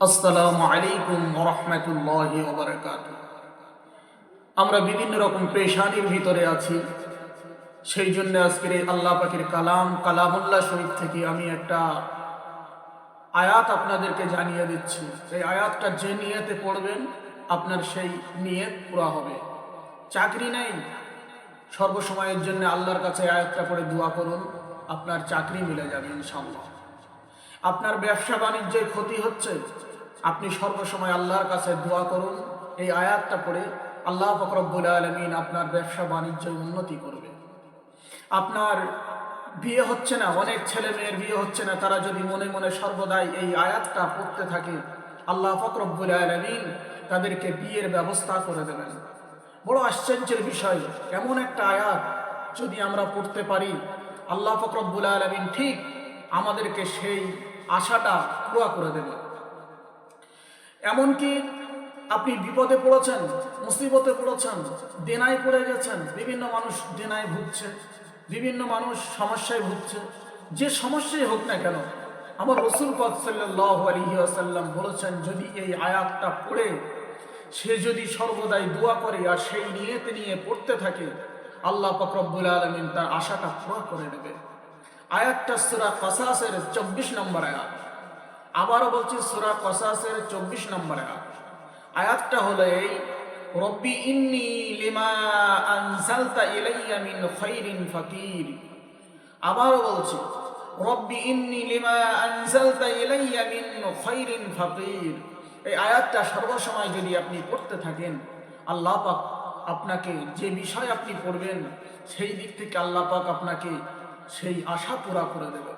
আসসালামু আলাইকুম রহমতুল্লাহ আমরা বিভিন্ন রকম পেশানির ভিতরে আছি। সেই জন্য আজকের এই আল্লাহ পাখির কালাম, কালামুল্লাহ শরীফ থেকে আমি একটা আয়াত আপনাদেরকে জানিয়ে দিচ্ছি। এই আয়াতটা যে নিয়েতে পড়বেন, আপনার সেই নিয়ত পুরা হবে। চাকরি নেই। সর্বসময়ের জন্য আল্লাহর কাছে আয়াতটা পড়ে দোয়া করুন, আপনার চাকরি মিলে যাবে ইনশাল্লাহ আপনার ব্যবসা বাণিজ্যে ক্ষতি হচ্ছে, আপনি সর্বসময় আল্লাহর কাছে দোয়া করুন। এই আয়াতটা পড়ে আল্লাহ ফকরবুল আলমিন আপনার ব্যবসা বাণিজ্যে উন্নতি করবে। আপনার বিয়ে হচ্ছে না, অনেক ছেলে মেয়ের বিয়ে হচ্ছে না, তারা যদি মনে মনে সর্বদাই এই আয়াতটা পড়তে থাকে, আল্লাহ ফকরবুল আলমিন তাদেরকে বিয়ের ব্যবস্থা করে দেবেন। বড় আশ্চর্যের বিষয়, এমন একটা আয়াত যদি আমরা পড়তে পারি, আল্লাহ ফকরবুল আলমিন ঠিক আমাদেরকে সেই আশাটা পুরা করে দেবে। এমনকি আপনি বিপদে পড়েছেন, মুসিবতে পড়েছেন, দেনায় পড়ে গেছেন, বিভিন্ন মানুষ দেনায় ভুগছে, বিভিন্ন মানুষ সমস্যায় ভুগছে, যে সমস্যাই হোক না কেন, আমার রসুল পদ সাল্লাহ আলহিহাসাল্লাম বলেছেন, যদি এই আয়াতটা পড়ে, সে যদি সর্বদাই দোয়া করে আর সেই নিয়েতে নিয়ে পড়তে থাকে, আল্লাহ ফকরবুল আলমিন তার আশাটা পুরো করে দেবে। আয়াতটা সুরা কসাসের চব্বিশ নম্বর আয়াত। আবারও বলছি সুরা কসাসের চব্বিশ নম্বর আয়াত। আয়াতটা হলো এই, রব্বি ইন্নি লিমা আনসালতা ইলাইয়া মিন খাইরিন ফাকির। আবারও বলছি, রব্বি ইন্নি লিমা আনসালতা ইলাইয়া মিন খাইরিন ফাকির। এই আয়াতটা সর্বসময় যদি আপনি পড়তে থাকেন, আল্লাহ পাক আপনাকে যে বিষয় আপনি পড়বেন, সেই দিক থেকে আল্লাহ পাক আপনাকে সেই আশা পুরা করে দেবে।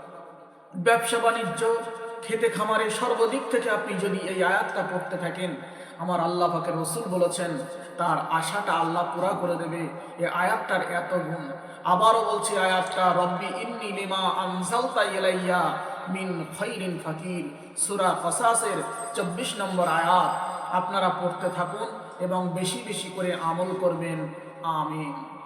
ব্যবসা বাণিজ্য, খেতে খামারে সর্বদিক থেকে আপনি যদি এই আয়াতটা পড়তে থাকেন, আমার আল্লাহ পাকের রসুল বলেছেন, তার আশাটা আল্লাহ পুরা করে দেবে। এ আয়াতটার এত গুণ। আবারও বলছি আয়াতটা, রব্বি ইন্নি লিমা আনজালতা মিন খৈরিন ফাকির। সুরা কসাসের চব্বিশ নম্বর আয়াত। আপনারা পড়তে থাকুন এবং বেশি বেশি করে আমল করবেন। আমিন।